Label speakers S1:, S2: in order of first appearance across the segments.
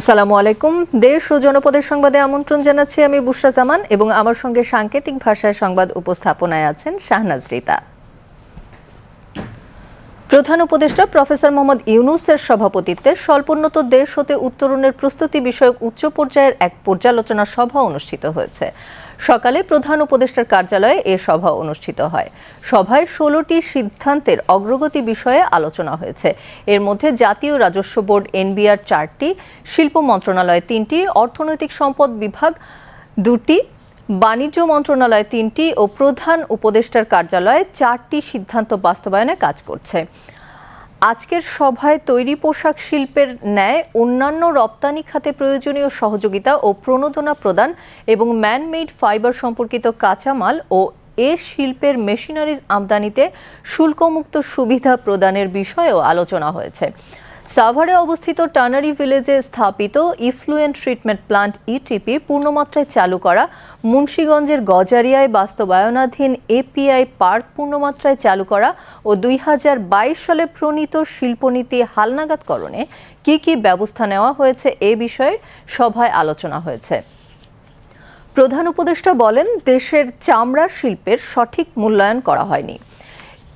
S1: আসসালামু আলাইকুম। দেশ ও জনপদের সংবাদে আমন্ত্রণ জানাচ্ছি আমি বুশরা জামান এবং আমার সঙ্গে সাংকেতিক ভাষায় সংবাদ উপস্থাপনায় আছেন শাহনাজ রিতা। প্রধান উপদেষ্টা প্রফেসর মোহাম্মদ ইউনুসের সভাপতিত্বে স্বল্পোন্নত দেশ হতে উত্তরণের প্রস্তুতি বিষয়ক উচ্চ পর্যায়ের এক পর্যালোচনা সভা অনুষ্ঠিত হয়েছে। সকালে প্রধান উপদেষ্টার কার্যালয়ে এ সভা অনুষ্ঠিত হয়। সভায় ষোলোটি সিদ্ধান্তের অগ্রগতি বিষয়ে আলোচনা হয়েছে। এর মধ্যে জাতীয় রাজস্ব বোর্ড এনবিআর চারটি, শিল্প মন্ত্রণালয় তিনটি, অর্থনৈতিক সম্পদ বিভাগ দুটি বাণিজ্য মন্ত্রণালয় তিনটি ও প্রধান উপদেষ্টার কার্যালয়ে চারটি সিদ্ধান্ত বাস্তবায়নে কাজ করছে। আজকের সভায় তৈরি পোশাক শিল্পের ন্যায়, অন্যান্য রপ্তানি খাতে প্রয়োজনীয় সহযোগিতা ও প্রণোদনা প্রদান এবং ম্যানমেড ফাইবার সম্পর্কিত কাঁচামাল ও এ শিল্পের মেশিনারিজ আমদানিতে শুল্কমুক্ত সুবিধা প্রদানের বিষয়েও আলোচনা হয়েছে। সাভারে অবস্থিত টানারি ভিলেজে স্থাপিত ইফ্লুয়েন্ট ট্রিটমেন্ট প্লান্ট ইটিপি পূর্ণমাত্রায় চালু করা মুন্সীগঞ্জের গজারিয়ায় বাস্তবায়নাধীন এপিআই পার্ক পূর্ণমাত্রায় চালু করা ও দুই হাজার বাইশ সালে প্রণীত শিল্পনীতি হালনাগাদকরণে কী কী ব্যবস্থা নেওয়া হয়েছে এ বিষয়ে সভায় আলোচনা হয়েছে। প্রধান উপদেষ্টা বলেন, দেশের চামড়া শিল্পের সঠিক মূল্যায়ন করা হয়নি।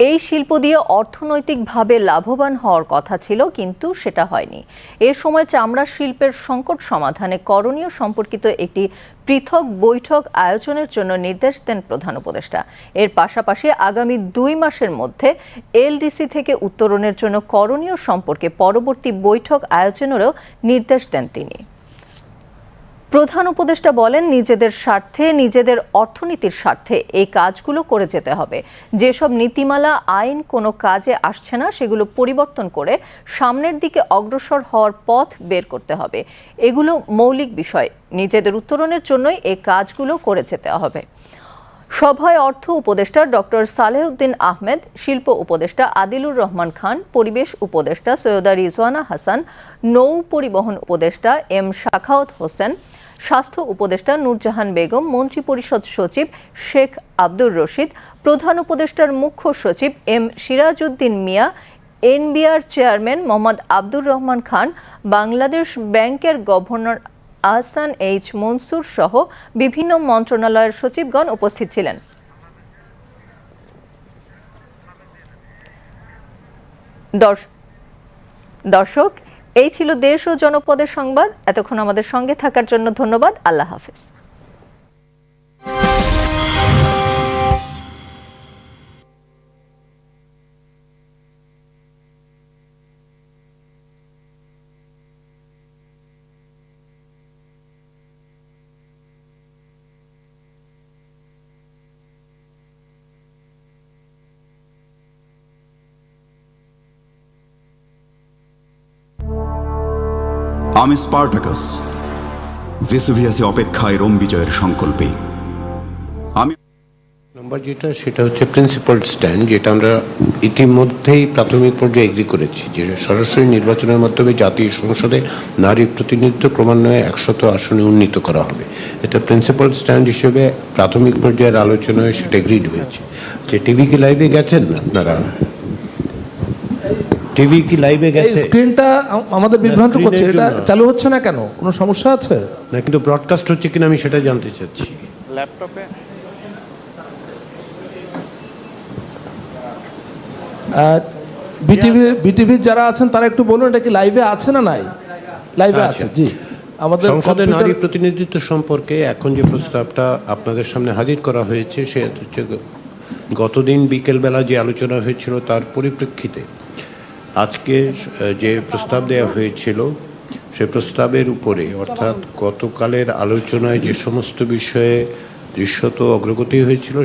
S1: এই শিল্প দিয়ে অর্থনৈতিকভাবে লাভবান হওয়ার কথা ছিল, কিন্তু সেটা হয়নি। এ সময় চামড়া শিল্পের সংকট সমাধানে করণীয় সম্পর্কিত একটি পৃথক বৈঠক আয়োজনের জন্য নির্দেশ দেন প্রধান উপদেষ্টা। এর পাশাপাশি আগামী দুই মাসের মধ্যে এলডিসি থেকে উত্তরণের জন্য করণীয় সম্পর্কে পরবর্তী বৈঠক আয়োজনেরও নির্দেশ দেন তিনি। প্রধান উপদেষ্টা বলেন, নিজেদের স্বার্থে, নিজেদের অর্থনীতির স্বার্থে এই কাজগুলো করে যেতে হবে। যেসব নীতিমালা, আইন কোনো কাজে আসছে না, সেগুলো পরিবর্তন করে সামনের দিকে অগ্রসর হওয়ার পথ বের করতে হবে। এগুলো মৌলিক বিষয়। নিজেদের উত্তরণের জন্যই এই কাজগুলো করে যেতে হবে। সভায় অর্থ উপদেষ্টা ডক্টর সালেহউদ্দিন আহমেদ, শিল্প উপদেষ্টা আদিলুর রহমান খান, পরিবেশ উপদেষ্টা সৈয়দা রিজওয়ানা হাসান, নৌ পরিবহন উপদেষ্টা এম শাখাওয়াত হোসেন, স্বাস্থ্য উপদেষ্টা নূরজাহান বেগম মন্ত্রিপরিষদ সচিব শেখ আব্দুর রশিদ, প্রধান উপদেষ্টার মুখ্য সচিব M Sirajuddin Mia, NBR chairman Mohammad Abdur Rahman Khan, Bangladesh ব্যাংকের গভর্নর আহসান এইচ মনসুর সহ বিভিন্ন মন্ত্রণালয়ের সচিবগণ উপস্থিত ছিলেন। দর্শ- দর্শক, এই ছিল দেশ ও জনপদের সংবাদ। এতক্ষণ আমাদের সঙ্গে থাকার জন্য ধন্যবাদ। আল্লাহ হাফেজ।
S2: আমি স্পার্টাকাস। ভেসুভিয়াসে অপেক্ষায় রোম বিজয়ের সংকল্পে। আমি
S3: নম্বর যেটা, সেটা হচ্ছে প্রিন্সিপাল স্ট্যান্ড যেটা আমরা ইতিমধ্যেই প্রাথমিক পর্যায়ে এগ্রি করেছি, যে সরাসরি নির্বাচনের মাধ্যমে জাতীয় সংসদে নারী প্রতিনিধিত্ব ক্রমান্বয়ে একশত আসনে উন্নীত করা হবে। এটা প্রিন্সিপাল স্ট্যান্ড হিসেবে প্রাথমিক পর্যায়ের আলোচনায় সেটা এগ্রিড হয়েছে। যে টিভি কি লাইভে গেছেন আপনারা? টিভি কি লাইভে
S4: এই
S3: গেছে?
S4: স্ক্রিনটা আমাদের বিভ্রান্ত করছে এটা চালু হচ্ছে না কেন? কোনো সমস্যা আছে?
S3: না কিন্তু ব্রডকাস্ট হচ্ছে কিনা আমি সেটা জানতে চাচ্ছি।
S4: ল্যাপটপে বিটিভি বিটিভির যারা আছেন তারা একটু বলুন এটা কি লাইভে আছে না নাই? লাইভে
S3: আচ্ছা।
S4: আছে জি। আমাদের
S3: সংসদে নারী প্রতিনিধিত্ব সম্পর্কে এখন যে প্রস্তাবটা আপনাদের সামনে হাজির করা হয়েছে সে হচ্ছে গতদিন বিকেলবেলা যে আলোচনা হয়েছিল তার পরিপ্রেক্ষিতে আজকে যে প্রস্তাব দেওয়া হয়েছিল, সে প্রস্তাবের উপরে, অর্থাৎ গতকালের আলোচনায় যে সমস্ত বিষয়ে দৃশ্যত অগ্রগতি হয়েছিল